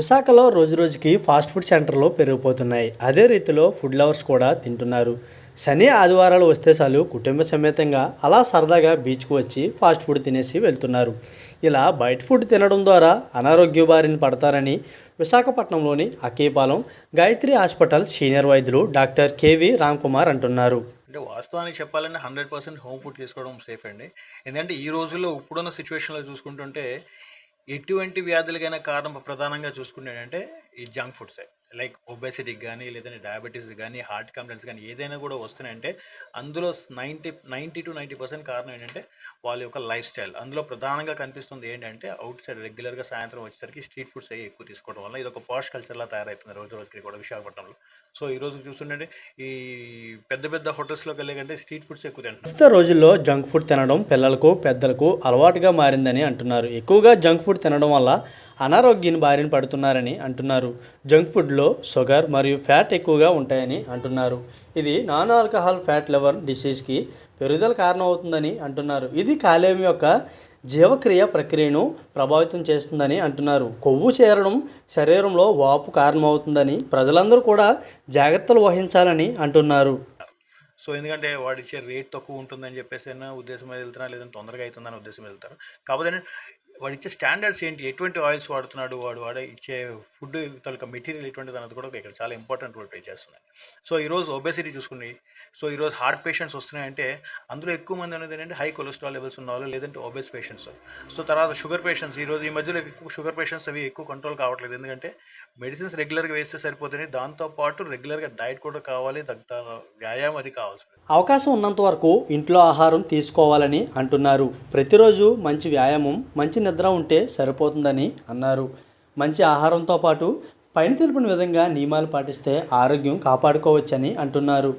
విశాఖలో రోజు రోజుకి ఫాస్ట్ ఫుడ్ సెంటర్లు పెరిగిపోతున్నాయి. అదే రీతిలో ఫుడ్ లవర్స్ కూడా తింటున్నారు. శని ఆదివారాలు వస్తే చాలు కుటుంబ సమేతంగా అలా సరదాగా బీచ్కు వచ్చి ఫాస్ట్ ఫుడ్ తినేసి వెళ్తున్నారు. ఇలా బయట ఫుడ్ తినడం ద్వారా అనారోగ్య బారిన పడతారని విశాఖపట్నంలోని అకేపాలెం గాయత్రి హాస్పిటల్ సీనియర్ వైద్యులు డాక్టర్ కేవి రామ్ కుమార్ అంటున్నారు. అంటే వాస్తవానికి చెప్పాలంటే హండ్రెడ్ పర్సెంట్ హోమ్ ఫుడ్ తీసుకోవడం సేఫ్ అండి. ఎందుకంటే ఈ రోజుల్లో ఇప్పుడున్న సిచ్యువేషన్లో చూసుకుంటుంటే ఎటువంటి వ్యాధులకైనా కారణం ప్రధానంగా చూసుకుంటే ఈ జంక్ ఫుడ్స్ లైక్ ఒబెసిటీకి కానీ లేదంటే డయాబెటీస్ కానీ హార్ట్ కంప్లైంట్స్ కానీ ఏదైనా కూడా వస్తున్నాయంటే అందులో ninety ninety to ninety percent కారణం ఏంటంటే వాళ్ళ యొక్క లైఫ్ స్టైల్ అందులో ప్రధానంగా కనిపిస్తుంది ఏంటంటే అవుట్ సైడ్ రెగ్యులర్గా సాయంత్రం వచ్చేసరికి స్ట్రీట్ ఫుడ్స్ అవి ఎక్కువ తీసుకోవడం వల్ల ఇది ఒక పాష్ కల్చర్లా తయారవుతుంది రోజు రోజుకి కూడా విశాఖపట్నంలో. సో ఈ రోజు చూస్తుంటే ఈ పెద్ద పెద్ద హోటల్స్లోకి వెళ్ళే కంటే స్ట్రీట్ ఫుడ్స్ ఎక్కువ తింటారు ప్రస్తుత రోజుల్లో జంక్ ఫుడ్ తినడం పిల్లలకు పెద్దలకు అలవాటుగా మారిందని అంటున్నారు. ఎక్కువగా జంక్ ఫుడ్ తినడం వల్ల అనారోగ్యం బారిన పడుతున్నారని అంటున్నారు. జంక్ ఫుడ్లో షుగర్ మరియు ఫ్యాట్ ఎక్కువగా ఉంటాయని అంటున్నారు. ఇది నాన్ ఆల్కహాల్ ఫ్యాట్ లెవర్ డిసీజ్కి పెరుగుదల కారణమవుతుందని అంటున్నారు. ఇది కాలేయం యొక్క జీవక్రియ ప్రక్రియను ప్రభావితం చేస్తుందని అంటున్నారు. కొవ్వు చేరడం శరీరంలో వాపు కారణమవుతుందని ప్రజలందరూ కూడా జాగ్రత్తలు వహించాలని అంటున్నారు. సో ఎందుకంటే వాడు ఇచ్చే రేట్ తక్కువ ఉంటుందని చెప్పేసి అయినా ఉద్దేశం మీద వెళ్తున్నా లేదంటే తొందరగా అవుతుందని ఉద్దేశం వెళ్తారు? కాకపోతే వాడు ఇచ్చే స్టాండర్డ్స్ ఏంటి? ఎటువంటి ఆయిల్స్ వాడుతున్నాడు? వాడు వాడే ఇచ్చే ఫుడ్ తాలూకా మెటీరియల్ ఎటువంటిది అన్నది కూడా ఇక్కడ చాలా ఇంపార్టెంట్ రోల్ ప్లే చేస్తున్నాయి. సో ఈరోజు ఒబేసిటీ చూసుకుని సో ఈరోజు హార్ట్ పేషెంట్స్ వస్తున్నాయంటే అందులో ఎక్కువ మంది అనేది ఏంటంటే హై కొలెస్ట్రాల్ లెవెల్స్ ఉన్న వాళ్ళు లేదంటే ఒబేస్ పేషెంట్స్. సో తర్వాత షుగర్ పేషెంట్స్ ఈరోజు ఈ మధ్యలో ఎక్కువ షుగర్ పేషెంట్స్ అవి ఎక్కువ కంట్రోల్ కావట్లేదు. ఎందుకంటే మెడిసిన్స్ రెగ్యులర్గా వేస్తే సరిపోతుంది దాంతోపాటు రెగ్యులర్గా డైట్ కూడా కావాలి తగ్గ వ్యాయామం అది కావాల్సి అవకాశం ఉన్నంత వరకు ఇంట్లో ఆహారం తీసుకోవాలని అంటున్నారు. ప్రతిరోజు మంచి వ్యాయామం మంచి నిద్ర ఉంటే సరిపోతుందని అన్నారు. మంచి ఆహారంతో పాటు పైన తెలిపిన విధంగా నియమాలు పాటిస్తే ఆరోగ్యం కాపాడుకోవచ్చని అంటున్నారు.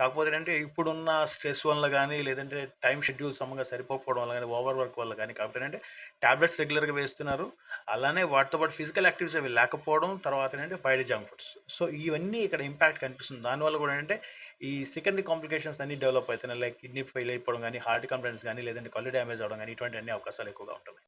కాకపోతే ఏంటంటే ఇప్పుడున్న స్ట్రెస్ వల్ల కానీ లేదంటే టైం షెడ్యూల్ సమంగా సరిపోకపోవడం వల్ల కానీ ఓవర్ వర్క్ వల్ల కానీ కాకపోతే ఏంటంటే ట్యాబ్లెట్స్ రెగ్యులర్గా వేస్తున్నారు. అలానే వాటితో పాటు ఫిజికల్ యాక్టివిటీస్ అవి లేకపోవడం తర్వాత ఏంటంటే బయట జంక్ ఫుడ్స్. సో ఇవన్నీ ఇక్కడ ఇంపాక్ట్ కనిపిస్తుంది. దానివల్ల కూడా ఏంటంటే ఈ సెకండరీ కాంప్లికేషన్స్ అన్ని డెవలప్ అవుతున్నాయి లైక్ కిడ్నీ ఫెయిల్ అయిపోవడం కానీ హార్ట్ కంప్లైంట్స్ కానీ లేదంటే కళ్ళు డ్యామేజ్ అవడం కానీ ఇటువంటి అన్ని అవకాశాలు ఎక్కువగా ఉంటున్నాయి.